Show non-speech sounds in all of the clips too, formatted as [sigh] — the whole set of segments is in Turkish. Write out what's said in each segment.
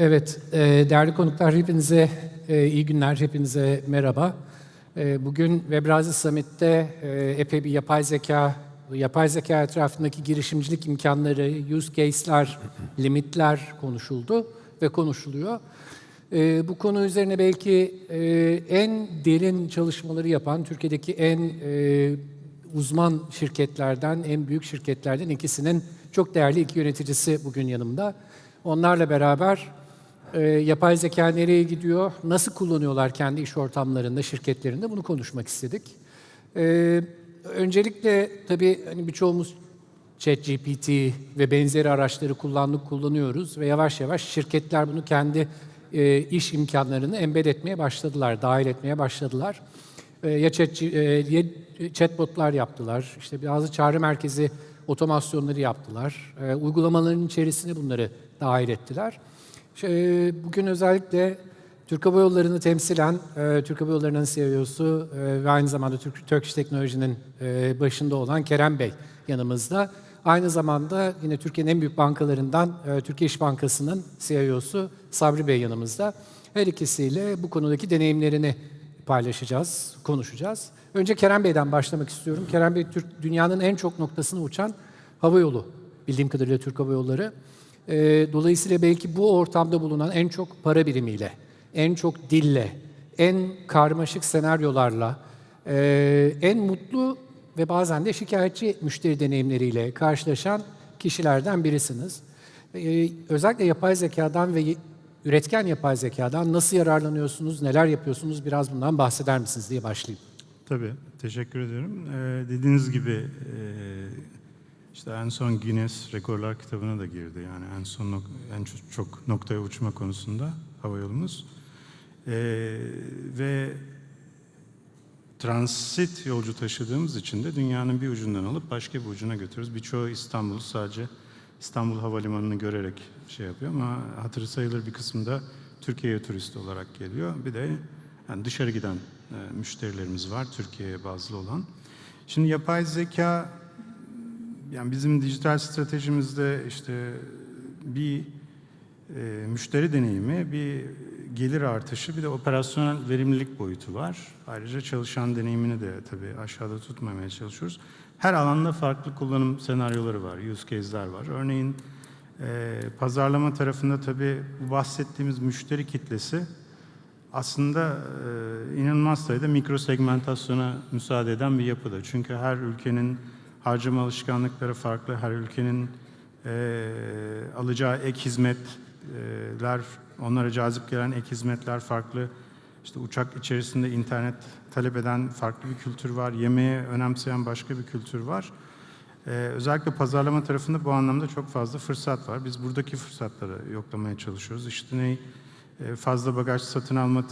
Evet, e, değerli konuklar hepinize e, iyi günler, hepinize merhaba. E, bugün Webrazi Summit'te e, epey bir yapay zeka, yapay zeka etrafındaki girişimcilik imkanları, use case'ler, limitler konuşuldu ve konuşuluyor. E, bu konu üzerine belki e, en derin çalışmaları yapan, Türkiye'deki en e, uzman şirketlerden, en büyük şirketlerden ikisinin çok değerli iki yöneticisi bugün yanımda. Onlarla beraber e, yapay zeka nereye gidiyor, nasıl kullanıyorlar kendi iş ortamlarında, şirketlerinde bunu konuşmak istedik. E, öncelikle tabii hani birçoğumuz ChatGPT ve benzeri araçları kullandık, kullanıyoruz ve yavaş yavaş şirketler bunu kendi e, iş imkanlarını embed etmeye başladılar, dahil etmeye başladılar. E, ya chat, e, ya chatbotlar yaptılar, işte bazı çağrı merkezi otomasyonları yaptılar, e, uygulamaların içerisine bunları dahil ettiler. Şey, bugün özellikle Türk Hava Yolları'nı temsilen, e, Türk Hava Yolları'nın CEO'su e, ve aynı zamanda Türk, Turkish Technology'nin e, başında olan Kerem Bey yanımızda. Aynı zamanda yine Türkiye'nin en büyük bankalarından e, Türkiye İş Bankası'nın CEO'su Sabri Bey yanımızda. Her ikisiyle bu konudaki deneyimlerini paylaşacağız, konuşacağız. Önce Kerem Bey'den başlamak istiyorum. Kerem Bey, Türk, dünyanın en çok noktasına uçan hava yolu, bildiğim kadarıyla Türk Hava Yolları. E, dolayısıyla belki bu ortamda bulunan en çok para birimiyle, en çok dille, en karmaşık senaryolarla, e, en mutlu ve bazen de şikayetçi müşteri deneyimleriyle karşılaşan kişilerden birisiniz. E, özellikle yapay zekadan ve üretken yapay zekadan nasıl yararlanıyorsunuz, neler yapıyorsunuz biraz bundan bahseder misiniz diye başlayayım. Tabii, teşekkür ediyorum. Ee, dediğiniz gibi e, işte en son Guinness Rekorlar kitabına da girdi. Yani en son nok- en çok, noktaya uçma konusunda hava yolumuz. Ee, ve transit yolcu taşıdığımız için de dünyanın bir ucundan alıp başka bir ucuna götürüyoruz. Birçoğu İstanbul sadece İstanbul Havalimanı'nı görerek şey yapıyor ama hatırı sayılır bir kısmı da Türkiye'ye turist olarak geliyor. Bir de yani dışarı giden e, müşterilerimiz var Türkiye'ye bazlı olan. Şimdi yapay zeka yani bizim dijital stratejimizde işte bir e, müşteri deneyimi, bir gelir artışı, bir de operasyonel verimlilik boyutu var. Ayrıca çalışan deneyimini de tabii aşağıda tutmamaya çalışıyoruz. Her alanda farklı kullanım senaryoları var, use case'ler var. Örneğin e, pazarlama tarafında tabii bahsettiğimiz müşteri kitlesi aslında e, inanılmaz sayıda mikro segmentasyona müsaade eden bir yapıda. Çünkü her ülkenin harcama alışkanlıkları farklı, her ülkenin e, alacağı ek hizmetler, onlara cazip gelen ek hizmetler farklı. İşte uçak içerisinde internet talep eden farklı bir kültür var, yemeği önemseyen başka bir kültür var. Ee, özellikle pazarlama tarafında bu anlamda çok fazla fırsat var. Biz buradaki fırsatları yoklamaya çalışıyoruz. İşte ne fazla bagaj satın alma e,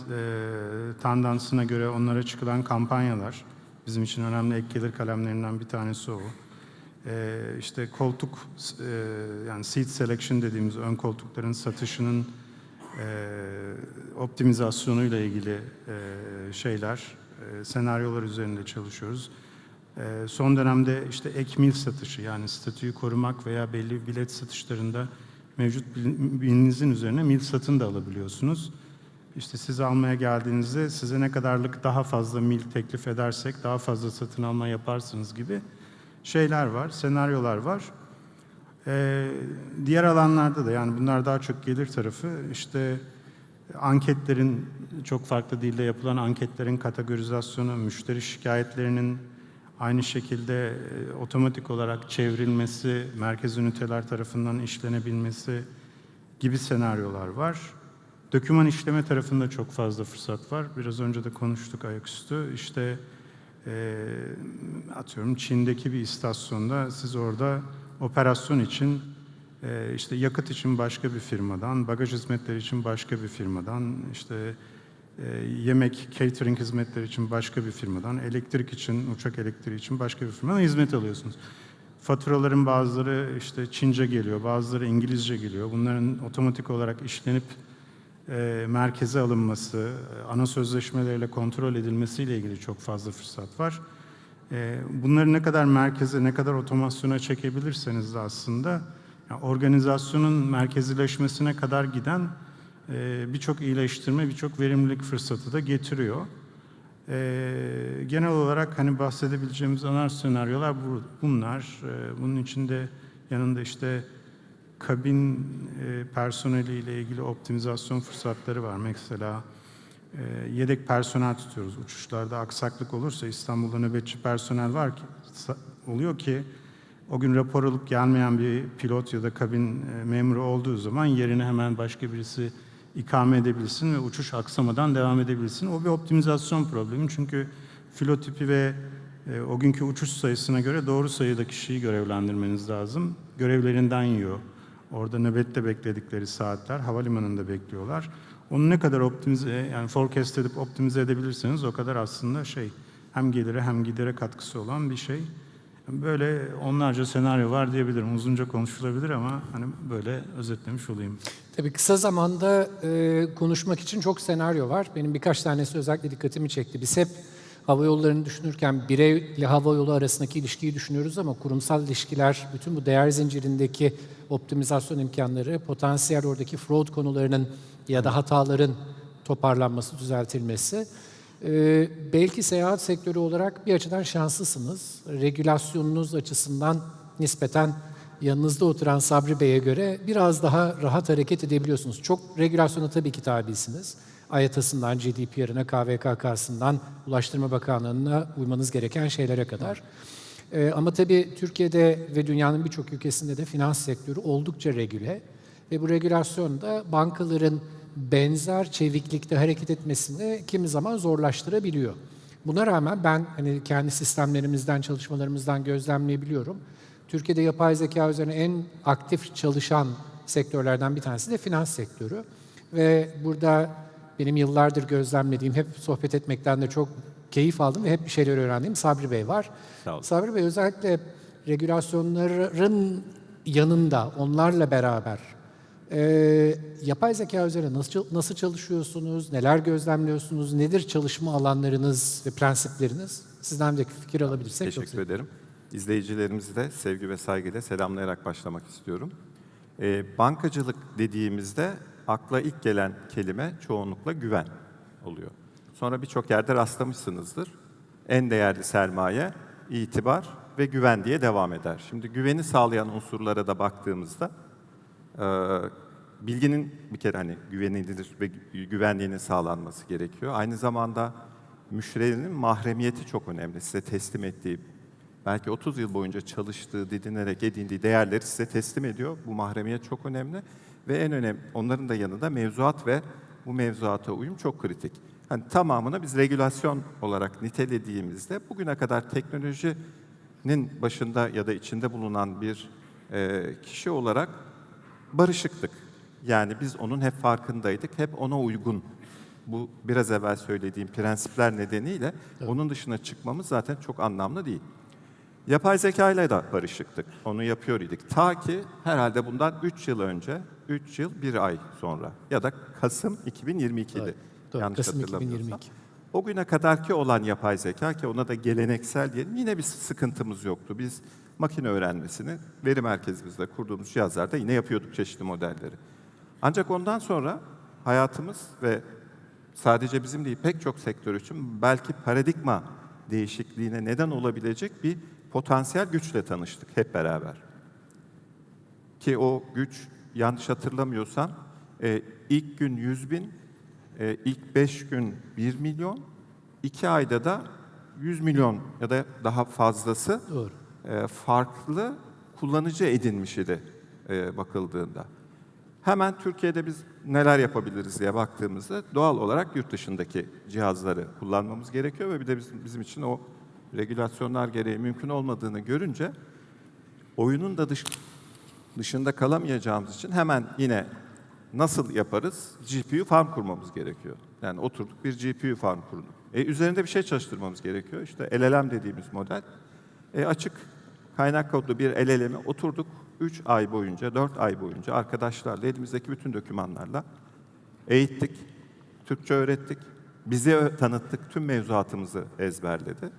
tandansına göre onlara çıkılan kampanyalar bizim için önemli ek gelir kalemlerinden bir tanesi o. E, işte koltuk e, yani seat selection dediğimiz ön koltukların satışının e, optimizasyonuyla ilgili e, şeyler, e, senaryolar üzerinde çalışıyoruz. E, son dönemde işte ek mil satışı yani statüyü korumak veya belli bilet satışlarında mevcut bilinizin üzerine mil satın da alabiliyorsunuz. İşte sizi almaya geldiğinizde size ne kadarlık daha fazla mil teklif edersek daha fazla satın alma yaparsınız gibi şeyler var, senaryolar var. Ee, diğer alanlarda da yani bunlar daha çok gelir tarafı işte anketlerin çok farklı dilde yapılan anketlerin kategorizasyonu, müşteri şikayetlerinin aynı şekilde e, otomatik olarak çevrilmesi, merkez üniteler tarafından işlenebilmesi gibi senaryolar var. Döküman işleme tarafında çok fazla fırsat var. Biraz önce de konuştuk ayaküstü. İşte e, atıyorum Çin'deki bir istasyonda siz orada operasyon için e, işte yakıt için başka bir firmadan, bagaj hizmetleri için başka bir firmadan, işte e, yemek, catering hizmetleri için başka bir firmadan, elektrik için, uçak elektriği için başka bir firmadan hizmet alıyorsunuz. Faturaların bazıları işte Çince geliyor, bazıları İngilizce geliyor. Bunların otomatik olarak işlenip e, merkeze alınması, e, ana sözleşmeleriyle kontrol edilmesiyle ilgili çok fazla fırsat var. E, bunları ne kadar merkeze, ne kadar otomasyona çekebilirseniz de aslında yani organizasyonun merkezileşmesine kadar giden e, birçok iyileştirme, birçok verimlilik fırsatı da getiriyor. E, genel olarak hani bahsedebileceğimiz ana senaryolar bu, bunlar. E, bunun içinde yanında işte kabin e, personeliyle ilgili optimizasyon fırsatları var. Mesela e, yedek personel tutuyoruz. Uçuşlarda aksaklık olursa İstanbul'da nöbetçi personel var ki oluyor ki o gün rapor alıp gelmeyen bir pilot ya da kabin e, memuru olduğu zaman yerine hemen başka birisi ikame edebilsin ve uçuş aksamadan devam edebilsin. O bir optimizasyon problemi çünkü filo tipi ve e, o günkü uçuş sayısına göre doğru sayıda kişiyi görevlendirmeniz lazım. Görevlerinden yiyor. Orada nöbette bekledikleri saatler havalimanında bekliyorlar. Onu ne kadar optimize yani forecast edip optimize edebilirseniz o kadar aslında şey hem gelire hem gidere katkısı olan bir şey. Böyle onlarca senaryo var diyebilirim. Uzunca konuşulabilir ama hani böyle özetlemiş olayım. Tabii kısa zamanda e, konuşmak için çok senaryo var. Benim birkaç tanesi özellikle dikkatimi çekti. Biz hep hava yollarını düşünürken bireyle hava yolu arasındaki ilişkiyi düşünüyoruz ama kurumsal ilişkiler, bütün bu değer zincirindeki optimizasyon imkanları, potansiyel oradaki fraud konularının ya da hataların toparlanması, düzeltilmesi. Ee, belki seyahat sektörü olarak bir açıdan şanslısınız. Regülasyonunuz açısından nispeten yanınızda oturan Sabri Bey'e göre biraz daha rahat hareket edebiliyorsunuz. Çok regülasyona tabii ki tabisiniz. AYATA'sından, GDPR'ına, KVKK'sından, Ulaştırma Bakanlığı'na uymanız gereken şeylere kadar. Ee, ama tabii Türkiye'de ve dünyanın birçok ülkesinde de finans sektörü oldukça regüle. Ve bu regülasyon da bankaların benzer çeviklikte hareket etmesini kimi zaman zorlaştırabiliyor. Buna rağmen ben hani kendi sistemlerimizden, çalışmalarımızdan gözlemleyebiliyorum. Türkiye'de yapay zeka üzerine en aktif çalışan sektörlerden bir tanesi de finans sektörü. Ve burada benim yıllardır gözlemlediğim, hep sohbet etmekten de çok keyif aldım ve hep bir şeyler öğrendiğim Sabri Bey var. Sağ olun. Sabri Bey özellikle regülasyonların yanında, onlarla beraber e, yapay zeka üzerine nasıl, nasıl çalışıyorsunuz, neler gözlemliyorsunuz, nedir çalışma alanlarınız ve prensipleriniz? Sizden de fikir alabilirsek çok Teşekkür ederim. İzleyicilerimizi de sevgi ve saygıyla selamlayarak başlamak istiyorum. Ee, bankacılık dediğimizde akla ilk gelen kelime çoğunlukla güven oluyor. Sonra birçok yerde rastlamışsınızdır. En değerli sermaye, itibar ve güven diye devam eder. Şimdi güveni sağlayan unsurlara da baktığımızda e, bilginin bir kere hani güvenilir ve gü- güvenliğinin sağlanması gerekiyor. Aynı zamanda müşterinin mahremiyeti çok önemli. Size teslim ettiği, belki 30 yıl boyunca çalıştığı, didinerek edindiği değerleri size teslim ediyor. Bu mahremiyet çok önemli. Ve en önemli, onların da yanında mevzuat ve bu mevzuata uyum çok kritik. Hani tamamını biz regülasyon olarak nitelediğimizde bugüne kadar teknolojinin başında ya da içinde bulunan bir e, kişi olarak barışıktık. Yani biz onun hep farkındaydık, hep ona uygun. Bu biraz evvel söylediğim prensipler nedeniyle onun dışına çıkmamız zaten çok anlamlı değil. Yapay zeka ile de barışıktık. Onu yapıyor idik. Ta ki herhalde bundan 3 yıl önce, 3 yıl 1 ay sonra ya da Kasım 2022'di. Evet, doğru. Yanlış Kasım hatırlamıyorsam. 2022. O güne kadarki olan yapay zeka ki ona da geleneksel diyelim yine bir sıkıntımız yoktu. Biz makine öğrenmesini veri merkezimizde kurduğumuz cihazlarda yine yapıyorduk çeşitli modelleri. Ancak ondan sonra hayatımız ve sadece bizim değil pek çok sektör için belki paradigma değişikliğine neden olabilecek bir potansiyel güçle tanıştık hep beraber. Ki o güç yanlış hatırlamıyorsam e, ilk gün 100 bin, e, ilk 5 gün 1 milyon, 2 ayda da 100 milyon ya da daha fazlası Doğru. e, farklı kullanıcı edinmiş idi e, bakıldığında. Hemen Türkiye'de biz neler yapabiliriz diye baktığımızda doğal olarak yurt dışındaki cihazları kullanmamız gerekiyor ve bir de bizim, bizim için o regülasyonlar gereği mümkün olmadığını görünce oyunun da dış, dışında kalamayacağımız için hemen yine nasıl yaparız? GPU farm kurmamız gerekiyor. Yani oturduk bir GPU farm kurduk. E, üzerinde bir şey çalıştırmamız gerekiyor. İşte LLM dediğimiz model. E, açık kaynak kodlu bir LLM'e oturduk 3 ay boyunca, 4 ay boyunca arkadaşlarla elimizdeki bütün dokümanlarla eğittik, Türkçe öğrettik, bize ö- tanıttık, tüm mevzuatımızı ezberledi.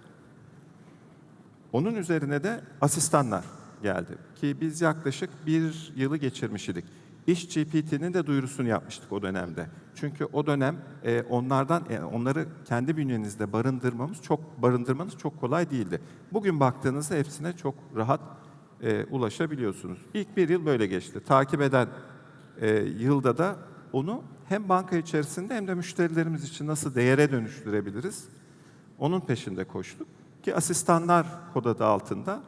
Onun üzerine de asistanlar geldi ki biz yaklaşık bir yılı geçirmiş idik. İş GPT'nin de duyurusunu yapmıştık o dönemde. Çünkü o dönem e, onlardan e, onları kendi bünyenizde barındırmamız çok barındırmanız çok kolay değildi. Bugün baktığınızda hepsine çok rahat e, ulaşabiliyorsunuz. İlk bir yıl böyle geçti. Takip eden e, yılda da onu hem banka içerisinde hem de müşterilerimiz için nasıl değere dönüştürebiliriz? Onun peşinde koştuk ki asistanlar kod adı altında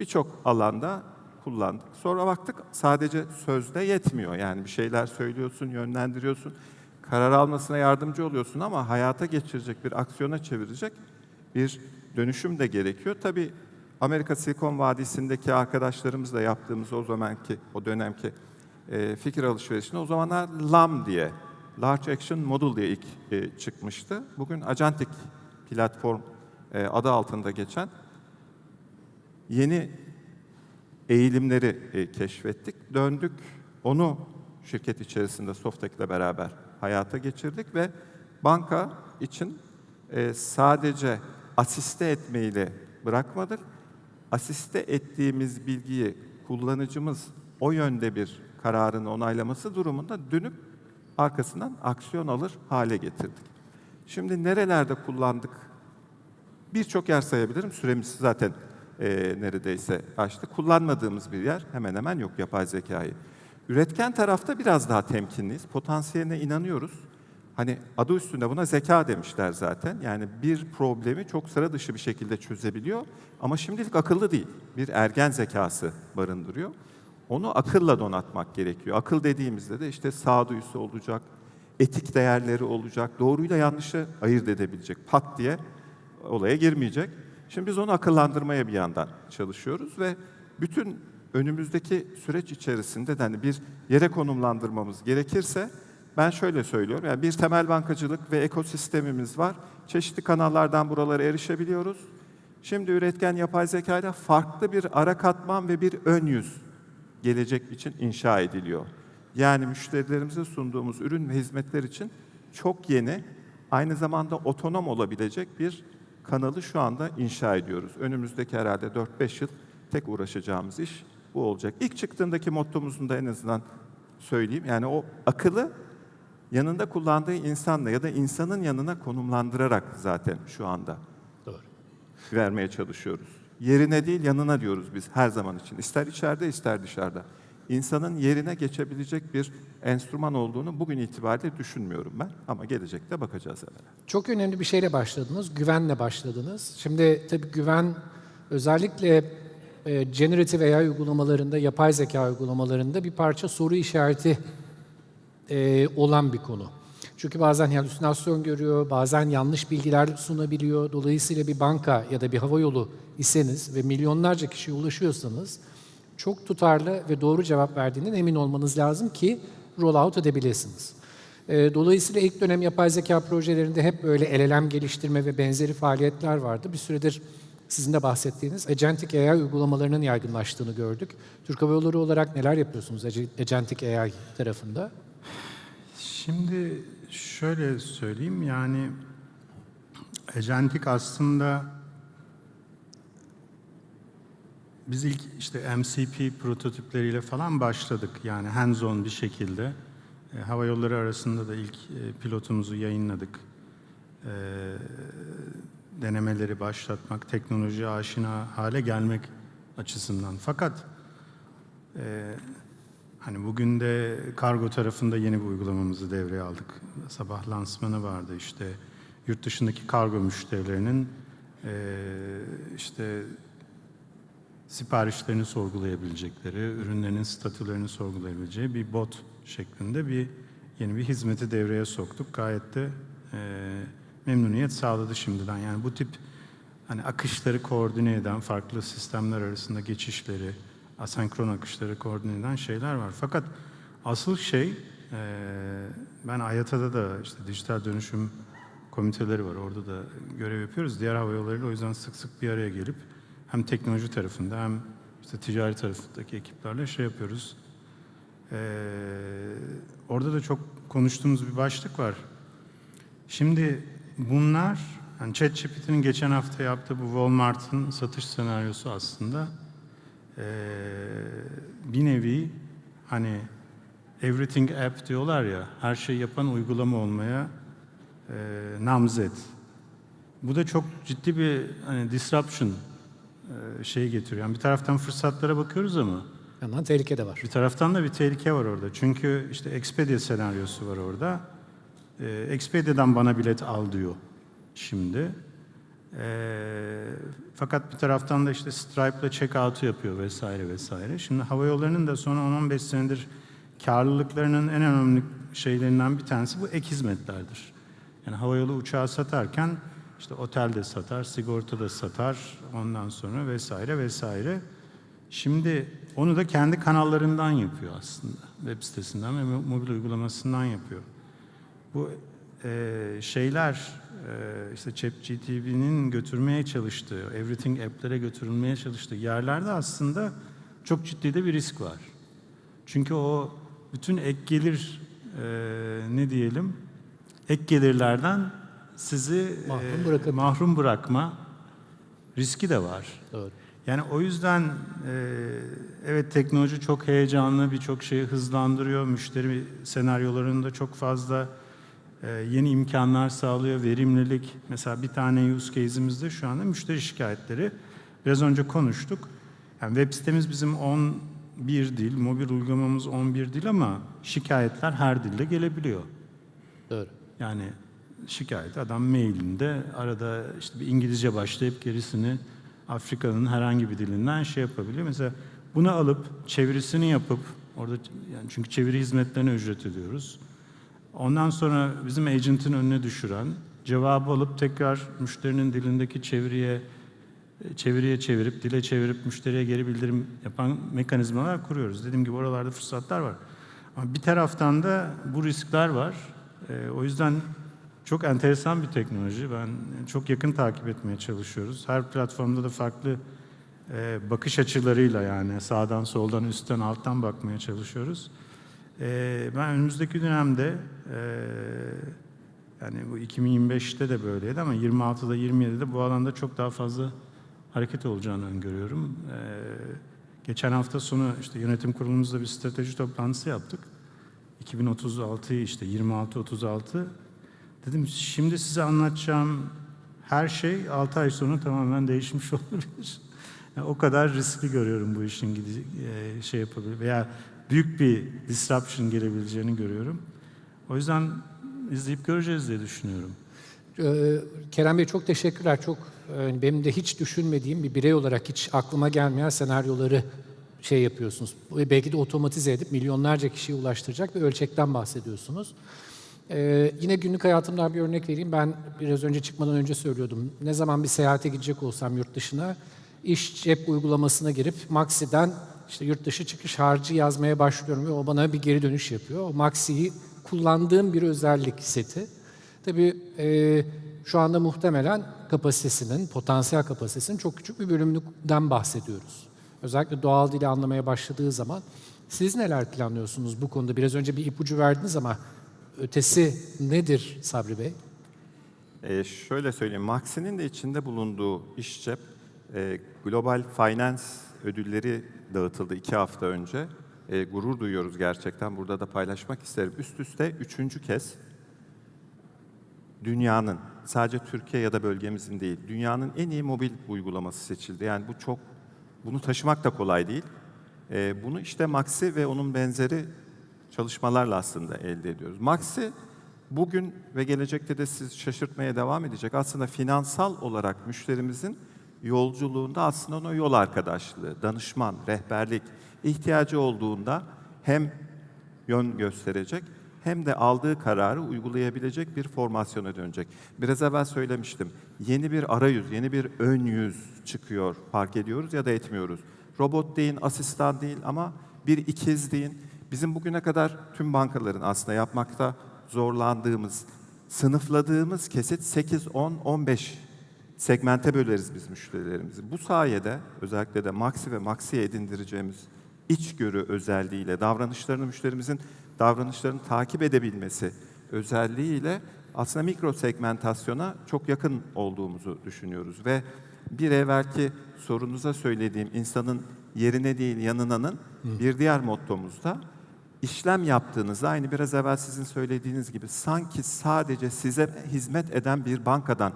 birçok alanda kullandık. Sonra baktık sadece sözde yetmiyor. Yani bir şeyler söylüyorsun, yönlendiriyorsun, karar almasına yardımcı oluyorsun ama hayata geçirecek bir aksiyona çevirecek bir dönüşüm de gerekiyor. Tabii Amerika Silikon Vadisi'ndeki arkadaşlarımızla yaptığımız o zamanki, o dönemki e, fikir alışverişinde o zamanlar LAM diye, Large Action Model diye ilk e, çıkmıştı. Bugün Agentic platform adı altında geçen yeni eğilimleri e, keşfettik. Döndük, onu şirket içerisinde Softek'le beraber hayata geçirdik ve banka için e, sadece asiste etmeyle bırakmadık. Asiste ettiğimiz bilgiyi kullanıcımız o yönde bir kararını onaylaması durumunda dönüp arkasından aksiyon alır hale getirdik. Şimdi nerelerde kullandık Birçok yer sayabilirim. Süremiz zaten e, neredeyse açtı. Kullanmadığımız bir yer hemen hemen yok yapay zekayı. Üretken tarafta biraz daha temkinliyiz. Potansiyeline inanıyoruz. Hani adı üstünde buna zeka demişler zaten. Yani bir problemi çok sıra dışı bir şekilde çözebiliyor. Ama şimdilik akıllı değil. Bir ergen zekası barındırıyor. Onu akılla donatmak gerekiyor. Akıl dediğimizde de işte sağduyusu olacak, etik değerleri olacak, doğruyla yanlışı ayırt edebilecek. Pat diye olaya girmeyecek. Şimdi biz onu akıllandırmaya bir yandan çalışıyoruz ve bütün önümüzdeki süreç içerisinde de hani bir yere konumlandırmamız gerekirse ben şöyle söylüyorum. Yani bir temel bankacılık ve ekosistemimiz var. Çeşitli kanallardan buralara erişebiliyoruz. Şimdi üretken yapay zeka ile farklı bir ara katman ve bir ön yüz gelecek için inşa ediliyor. Yani müşterilerimize sunduğumuz ürün ve hizmetler için çok yeni, aynı zamanda otonom olabilecek bir kanalı şu anda inşa ediyoruz. Önümüzdeki herhalde 4-5 yıl tek uğraşacağımız iş bu olacak. İlk çıktığındaki mottomuzun da en azından söyleyeyim. Yani o akıllı yanında kullandığı insanla ya da insanın yanına konumlandırarak zaten şu anda Doğru. vermeye çalışıyoruz. Yerine değil yanına diyoruz biz her zaman için. İster içeride ister dışarıda. İnsanın yerine geçebilecek bir enstrüman olduğunu bugün itibariyle düşünmüyorum ben. Ama gelecekte bakacağız evvela. Çok önemli bir şeyle başladınız, güvenle başladınız. Şimdi tabii güven özellikle e, generative AI uygulamalarında, yapay zeka uygulamalarında bir parça soru işareti e, olan bir konu. Çünkü bazen halüsinasyon görüyor, bazen yanlış bilgiler sunabiliyor. Dolayısıyla bir banka ya da bir havayolu iseniz ve milyonlarca kişiye ulaşıyorsanız çok tutarlı ve doğru cevap verdiğinden emin olmanız lazım ki rollout edebilirsiniz. E, Dolayısıyla ilk dönem yapay zeka projelerinde hep böyle LLM geliştirme ve benzeri faaliyetler vardı. Bir süredir sizin de bahsettiğiniz agentic AI uygulamalarının yaygınlaştığını gördük. Türk Hava Yolları olarak neler yapıyorsunuz ag- agentic AI tarafında? Şimdi şöyle söyleyeyim yani agentik aslında biz ilk işte MCP prototipleriyle falan başladık. Yani hands-on bir şekilde. E, hava yolları arasında da ilk e, pilotumuzu yayınladık. E, denemeleri başlatmak, teknolojiye aşina hale gelmek açısından. Fakat e, Hani bugün de kargo tarafında yeni bir uygulamamızı devreye aldık. Sabah lansmanı vardı işte yurt dışındaki kargo müşterilerinin eee, işte siparişlerini sorgulayabilecekleri, ürünlerinin statülerini sorgulayabileceği bir bot şeklinde bir yeni bir hizmeti devreye soktuk. Gayet de eee, memnuniyet sağladı şimdiden. Yani bu tip hani akışları koordine eden farklı sistemler arasında geçişleri, asenkron akışları koordine eden şeyler var. Fakat asıl şey, eee, ben AYATA'da da işte dijital dönüşüm komiteleri var. Orada da görev yapıyoruz. Diğer hava yollarıyla o yüzden sık sık bir araya gelip hem teknoloji tarafında hem işte ticari tarafındaki ekiplerle şey yapıyoruz. Eee, orada da çok konuştuğumuz bir başlık var. Şimdi bunlar, yani ChatGPT'nin geçen hafta yaptığı bu Walmart'ın satış senaryosu aslında eee, bir nevi hani everything app diyorlar ya, her şey yapan uygulama olmaya e, namzet. Bu da çok ciddi bir hani disruption şey getiriyor. Yani bir taraftan fırsatlara bakıyoruz ama yandan tehlike de var. bir taraftan da bir tehlike var orada. Çünkü işte Expedia senaryosu var orada. Ee, Expedia'dan bana bilet al diyor şimdi. Ee, fakat bir taraftan da işte Stripe'la check-out'u yapıyor vesaire vesaire. Şimdi hava yollarının da son 10-15 senedir karlılıklarının en önemli şeylerinden bir tanesi bu ek hizmetlerdir. Yani havayolu uçağı satarken işte otel de satar, sigorta da satar, ondan sonra vesaire vesaire. Şimdi onu da kendi kanallarından yapıyor aslında. Web sitesinden ve mo- mobil uygulamasından yapıyor. Bu e, şeyler e, işte ChatGPT'nin götürmeye çalıştığı, Everything app'lere götürülmeye çalıştığı yerlerde aslında çok ciddi de bir risk var. Çünkü o bütün ek gelir e, ne diyelim ek gelirlerden sizi e, Mahrum bırakabilir. mahrum bırakma riski de var. Doğru. Yani o yüzden e, evet teknoloji çok heyecanlı, birçok şeyi hızlandırıyor. Müşteri senaryolarında çok fazla e, yeni imkanlar sağlıyor, verimlilik. Mesela bir tane use case'imizde şu anda müşteri şikayetleri. Biraz önce konuştuk. Yani web sitemiz bizim 11 dil, mobil uygulamamız 11 dil ama şikayetler her dilde gelebiliyor. Doğru. Yani şikayet adam mailinde arada işte bir İngilizce başlayıp gerisini Afrika'nın herhangi bir dilinden şey yapabiliyor. Mesela bunu alıp çevirisini yapıp orada yani çünkü çeviri hizmetlerine ücret ödüyoruz. Ondan sonra bizim agent'in önüne düşüren cevabı alıp tekrar müşterinin dilindeki çeviriye çeviriye çevirip dile çevirip müşteriye geri bildirim yapan mekanizmalar kuruyoruz. Dediğim gibi oralarda fırsatlar var. Ama bir taraftan da bu riskler var. Ee, o yüzden çok enteresan bir teknoloji. Ben çok yakın takip etmeye çalışıyoruz. Her platformda da farklı e, bakış açılarıyla yani sağdan soldan üstten alttan bakmaya çalışıyoruz. Ee, ben önümüzdeki dönemde e, yani bu 2025'te de böyleydi ama 26'da 27'de bu alanda çok daha fazla hareket olacağını öngörüyorum. Ee, geçen hafta sonu işte yönetim kurulumuzda bir strateji toplantısı yaptık. 2036'yı işte 26-36 dedim şimdi size anlatacağım her şey 6 ay sonra tamamen değişmiş [laughs] olabilir. Yani o kadar riskli görüyorum bu işin gidi, e, şey yapabilir veya büyük bir disruption gelebileceğini görüyorum. O yüzden izleyip göreceğiz diye düşünüyorum. Ee, Kerem Bey çok teşekkürler. Çok e, benim de hiç düşünmediğim bir birey olarak hiç aklıma gelmeyen senaryoları şey yapıyorsunuz. Belki de otomatize edip milyonlarca kişiye ulaştıracak bir ölçekten bahsediyorsunuz. Ee, yine günlük hayatımdan bir örnek vereyim. Ben biraz önce çıkmadan önce söylüyordum. Ne zaman bir seyahate gidecek olsam yurt dışına iş cep uygulamasına girip Maxi'den işte yurt dışı çıkış harcı yazmaya başlıyorum ve o bana bir geri dönüş yapıyor. O Maxi'yi kullandığım bir özellik seti. Tabii e, şu anda muhtemelen kapasitesinin, potansiyel kapasitesinin çok küçük bir bölümünden bahsediyoruz. Özellikle doğal dili anlamaya başladığı zaman. Siz neler planlıyorsunuz bu konuda? Biraz önce bir ipucu verdiniz ama ötesi nedir Sabri Bey? Ee, şöyle söyleyeyim, Maxi'nin de içinde bulunduğu iş cep, e, Global Finance ödülleri dağıtıldı iki hafta önce. E, gurur duyuyoruz gerçekten, burada da paylaşmak isterim. Üst üste üçüncü kez dünyanın, sadece Türkiye ya da bölgemizin değil, dünyanın en iyi mobil uygulaması seçildi. Yani bu çok, bunu taşımak da kolay değil. E, bunu işte Maxi ve onun benzeri çalışmalarla aslında elde ediyoruz. Maxi bugün ve gelecekte de siz şaşırtmaya devam edecek. Aslında finansal olarak müşterimizin yolculuğunda aslında ona yol arkadaşlığı, danışman, rehberlik ihtiyacı olduğunda hem yön gösterecek hem de aldığı kararı uygulayabilecek bir formasyona dönecek. Biraz evvel söylemiştim. Yeni bir arayüz, yeni bir ön yüz çıkıyor. Fark ediyoruz ya da etmiyoruz. Robot deyin, asistan değil ama bir ikiz deyin. Bizim bugüne kadar tüm bankaların aslında yapmakta zorlandığımız, sınıfladığımız kesit 8, 10, 15 segmente böleriz biz müşterilerimizi. Bu sayede özellikle de Maxi ve Maxi'ye edindireceğimiz içgörü özelliğiyle davranışlarını müşterimizin davranışlarını takip edebilmesi özelliğiyle aslında mikro segmentasyona çok yakın olduğumuzu düşünüyoruz ve bir evvelki sorunuza söylediğim insanın yerine değil yanınanın bir diğer mottomuz da işlem yaptığınızda aynı biraz evvel sizin söylediğiniz gibi sanki sadece size hizmet eden bir bankadan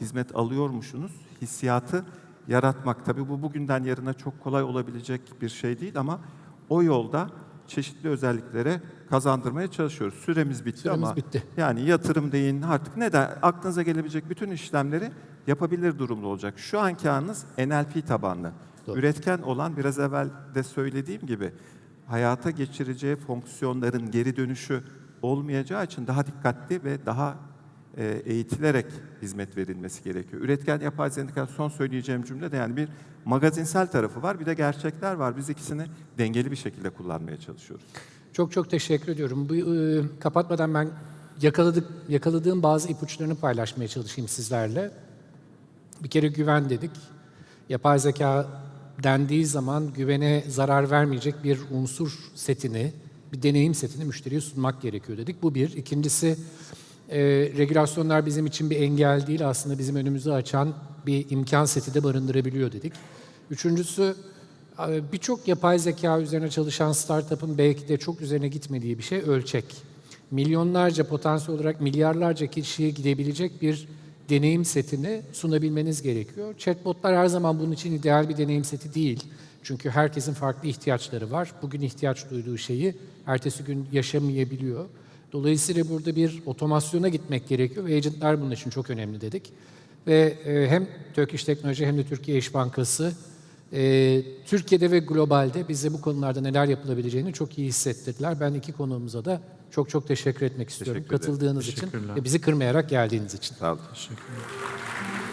hizmet alıyormuşsunuz hissiyatı yaratmak. Tabii bu bugünden yarına çok kolay olabilecek bir şey değil ama o yolda çeşitli özelliklere kazandırmaya çalışıyoruz. Süremiz bitti Süremiz ama bitti. yani yatırım deyin artık ne de aklınıza gelebilecek bütün işlemleri yapabilir durumda olacak. Şu anki anınız NLP tabanlı. Doğru. Üretken olan biraz evvel de söylediğim gibi hayata geçireceği fonksiyonların geri dönüşü olmayacağı için daha dikkatli ve daha e, eğitilerek hizmet verilmesi gerekiyor. Üretken yapay zeka son söyleyeceğim cümle de yani bir magazinsel tarafı var bir de gerçekler var. Biz ikisini dengeli bir şekilde kullanmaya çalışıyoruz. Çok çok teşekkür ediyorum. Bu e, kapatmadan ben yakaladık yakaladığım bazı ipuçlarını paylaşmaya çalışayım sizlerle. Bir kere güven dedik. Yapay zeka dendiği zaman güvene zarar vermeyecek bir unsur setini, bir deneyim setini müşteriye sunmak gerekiyor dedik. Bu bir. İkincisi, e, regülasyonlar bizim için bir engel değil, aslında bizim önümüzü açan bir imkan seti de barındırabiliyor dedik. Üçüncüsü, e, birçok yapay zeka üzerine çalışan startup'ın belki de çok üzerine gitmediği bir şey ölçek. Milyonlarca potansiyel olarak milyarlarca kişiye gidebilecek bir deneyim setini sunabilmeniz gerekiyor. Chatbotlar her zaman bunun için ideal bir deneyim seti değil. Çünkü herkesin farklı ihtiyaçları var. Bugün ihtiyaç duyduğu şeyi ertesi gün yaşamayabiliyor. Dolayısıyla burada bir otomasyona gitmek gerekiyor ve agentlar bunun için çok önemli dedik. Ve e, hem Turkish Teknoloji hem de Türkiye İş Bankası e, Türkiye'de ve globalde bize bu konularda neler yapılabileceğini çok iyi hissettirdiler. Ben iki konuğumuza da çok çok teşekkür etmek istiyorum Teşekkür katıldığınız için ve bizi kırmayarak geldiğiniz için. Sağ olun. Teşekkür ederim.